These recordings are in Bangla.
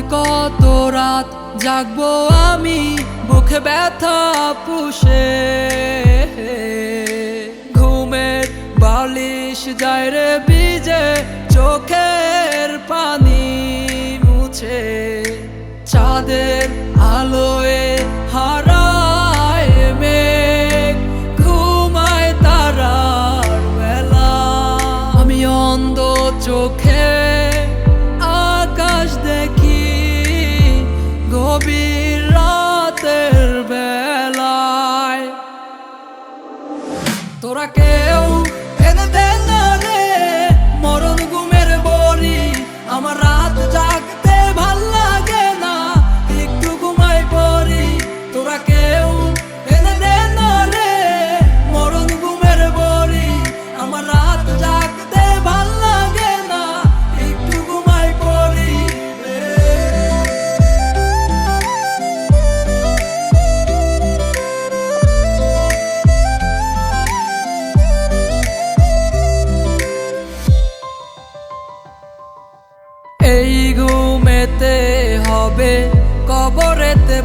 কত রাত জাগবো আমি? বুকে ব্যথা পুষে। ঘুমের বালিশ যায় রে বিজে চোখের পানি মুছে। চাঁদের আলোয় হারায় মেঘ, ঘুমায় তারার বেলা। আমি অন্ধ চোখে তোরা কেউ এনে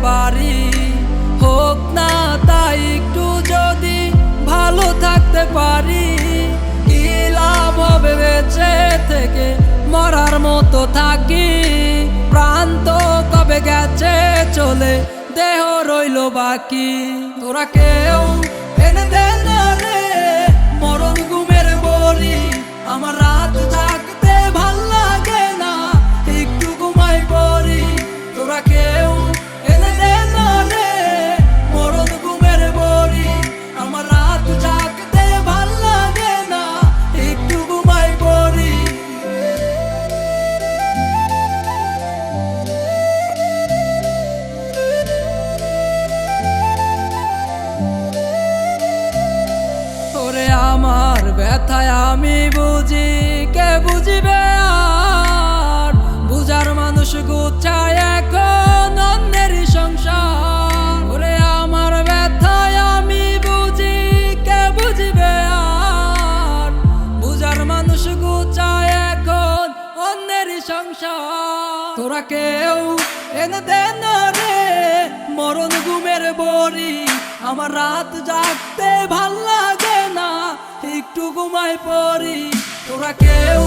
বাড়ি হোক না তাই একটু যদি ভালো থাকতে পারি। কি লাভ হবে বেঁচে থেকে, মরার মতো থাকি। প্রান্ত কবে গেছে চলে, দেহ রইল বাকি। তোরা কেউ এনে দেন আমার ব্যথায় আমি বুঝি, কে বুঝিবে আর? বুঝার মানুষ গুচ্ছায় এখন অন্যেরই সংসার। ওরে আমার ব্যথায় আমি বুঝি, কে বুঝিবে আর? বুঝার মানুষ গুচ্ছায় এখন অন্যেরই সংসার। তোরা কেউ এনে দেন রে, মরণ ঘুমের বড়ি আমার রাত জাগতে ভালো লাগে একটু ঘুমায় পড়ি তোরা কেউ